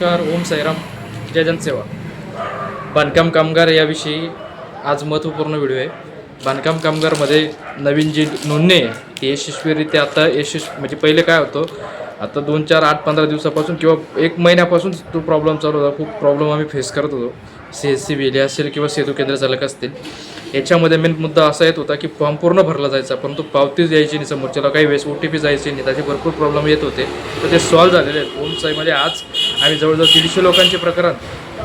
नमस्कार ओम साईराम. जय जनसेवा. बांधकाम कामगार याविषयी आज महत्त्वपूर्ण व्हिडिओ आहे. बांधकाम कामगारमध्ये नवीन जी नोंदणी आहे ती यशस्वीरित्या आता यशस्वी म्हणजे पहिले काय होतं आता दोन चार आठ पंधरा दिवसापासून किंवा एक महिन्यापासून तो प्रॉब्लेम चालू होता. खूप प्रॉब्लेम आम्ही फेस करत होतो. सी एस सी वेली असेल किंवा सेतू केंद्र चालक असतील याच्यामध्ये मेन मुद्दा असा येत होता की फॉर्म पूर्ण भरला जायचा परंतु पावतीच यायची नाही समोरच्याला काही वेळेस ओ टी पी जायची नाही त्याचे भरपूर प्रॉब्लेम येत होते. तर ते सॉल्व्ह झालेले आहेत. ओम साईमध्ये आज आम्ही जवळजवळ दीडशे लोकांचे प्रकरण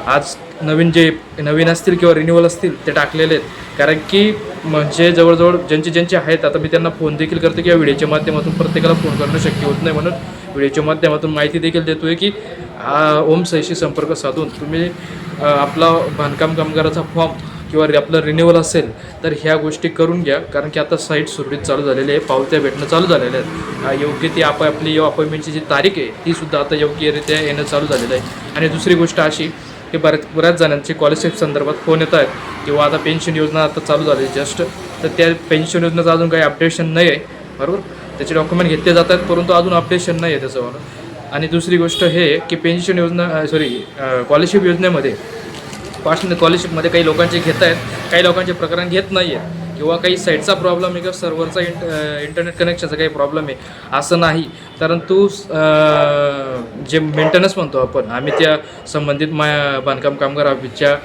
आज नवीन जे नवीन असतील किंवा रिन्युअल असतील ते टाकलेले आहेत. कारण की म्हणजे जवळजवळ ज्यांचे ज्यांचे आहेत आता मी त्यांना फोन देखील करते किंवा व्हिडिओच्या माध्यमातून प्रत्येकाला फोन करणं शक्य होत नाही म्हणून व्हिडिओच्या माध्यमातून माहिती देखील देतो आहे की ओम सहीशी संपर्क साधून तुम्ही आपला बांधकाम कामगाराचा फॉर्म किंवा आपलं रिन्युअल असेल तर ह्या गोष्टी करून घ्या. कारण की आता साईट सुरळीत चालू झालेली आहे पावत्या भेटणं चालू झालेल्या आहेत योग्य ती आप आपली अपॉइंटमेंटची जी तारीख आहे ती सुद्धा आता योग्यरित्या येणं चालू झालेलं आहे. आणि दुसरी गोष्ट अशी हे बऱ्याच बऱ्याच जणांचे स्कॉलरशिप संदर्भात फोन येत आहेत. किंवा आता पेन्शन योजना आता चालू झाली जस्ट तर त्या पेन्शन योजनेचं अजून काही अपडेशन नाही आहे बरोबर? त्याचे डॉक्युमेंट घेतले जात आहेत परंतु अजून अपडेशन नाही आहे त्याचं आणि दुसरी गोष्ट हे की पेन्शन योजना सॉरी स्कॉलरशिप योजनेमध्ये पासून स्कॉलरशिपमध्ये काही लोकांचे घेत आहेत काही लोकांचे प्रकरण घेत नाही आहेत किंवा काही साईटचा प्रॉब्लेम आहे किंवा सर्व्हरचा इंट इंटरनेट कनेक्शनचा काही प्रॉब्लेम आहे असं नाही. परंतु अं, जे मेंटेनन्स म्हणतो आपण आम्ही त्या संबंधित मा बांधकाम कामगार ऑफिसच्या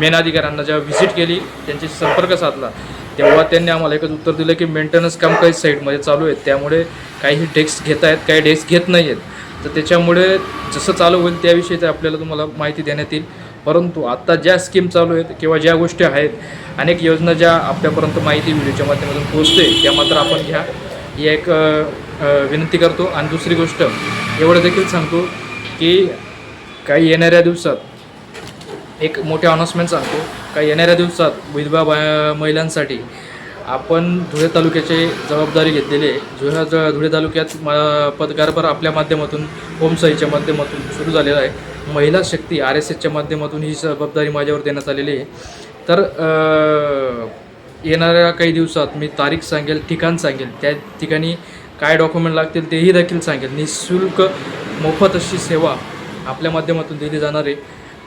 मेन अधिकाऱ्यांना जेव्हा व्हिजिट केली त्यांची संपर्क साधला तेव्हा त्यांनी आम्हाला एकच उत्तर दिलं की मेंटेनन्स काम काही साईटमध्ये चालू आहेत त्यामुळे काही डेस्क घेत आहेत काही डेस्क घेत नाही आहेत. तर त्याच्यामुळे जसं चालू होईल त्याविषयी ते आपल्याला तुम्हाला माहिती देण्यात येईल. परंतु आत्ता ज्या स्कीम चालू आहेत किंवा ज्या गोष्टी आहेत अनेक योजना ज्या आपल्यापर्यंत माहिती व्हिडिओच्या माध्यमातून पोहोचते त्या मात्र आपण घ्या. ही एक विनंती करतो. आणि दुसरी गोष्ट एवढं देखील सांगतो की काही येणाऱ्या दिवसात एक मोठे अनाउन्समेंट सांगतो. काही येणाऱ्या दिवसात विधवा बा महिलांसाठी आपण धुळे तालुक्याची जबाबदारी घेतलेली आहे. धुळे ज- धुळे तालुक्यात म पदकारभार आपल्या माध्यमातून होमसाईच्या माध्यमातून सुरू झालेला आहे. महिला शक्ती आर एस एसच्या माध्यमातून ही जबाबदारी माझ्यावर देण्यात आलेली आहे. तर येणाऱ्या काही दिवसात मी तारीख सांगेल ठिकाण सांगेल. त्या ठिकाणी काय डॉक्युमेंट लागतील तेही देखील सांगेल. निशुल्क मोफत अशी सेवा आपल्या माध्यमातून दिली जाणार आहे.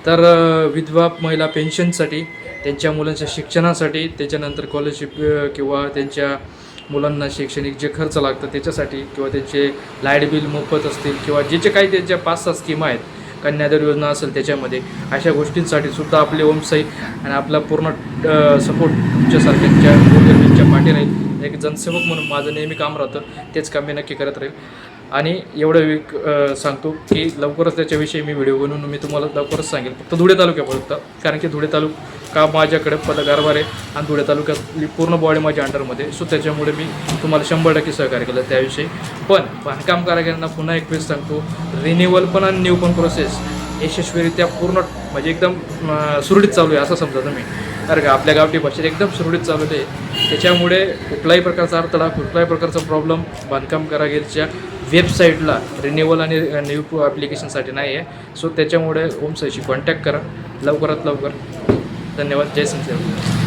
तर विधवा महिला पेन्शनसाठी त्यांच्या मुलांच्या शिक्षणासाठी त्याच्यानंतर स्कॉलरशिप किंवा त्यांच्या मुलांना शैक्षणिक जे खर्च लागतं त्याच्यासाठी किंवा त्यांचे लाइट बिल मोफत असतील किंवा जे जे काही त्यांच्या पाच सहा स्कीम आहेत कन्याधर योजना असेल त्याच्यामध्ये. अशा गोष्टींसाठी सुद्धा आपले ओमसाई आणि आपला पूर्ण सपोर्ट तुमच्यासारख्यांच्या गोरगरिबांच्या पाठी राहील एक जनसेवक म्हणून माझं नेहमी काम राहतं तेच काम मी नक्की करत राहील. आणि एवढं विक सांगतो की लवकरच त्याच्याविषयी मी व्हिडिओ बनवून मी तुम्हाला लवकरच सांगेल. फक्त धुळे तालुक्यापर्यंत कारण की धुळे तालुका का माझ्याकडे पदकारभार आहे आणि धुळे तालुक्यातली पूर्ण बॉडी माझ्या अंडरमध्ये सो त्याच्यामुळे मी तुम्हाला शंभर टक्के सहकार्य केलं त्याविषयी. पण बांधकाम कारागिरांना पुन्हा एक वेळेस सांगतो रिन्युअल पण आणि न्यू पण प्रोसेस यशस्वीरित्या पूर्ण म्हणजे एकदम सुरळीत चालू आहे असं समजा तुम्ही. कारण का आपल्या गावठी भाषेत एकदम सुरळीत चालू आहे. त्याच्यामुळे कुठलाही प्रकारचा अडथळा कुठलाही प्रकारचा प्रॉब्लेम बांधकाम कारागिरच्या वेबसाईटला रिन्युअल आणि न्यू ॲप्लिकेशनसाठी नाही आहे सो त्याच्यामुळे ओम साईशी कॉन्टॅक्ट करा. लवकरात लवकर. धन्यवाद जय संसेवा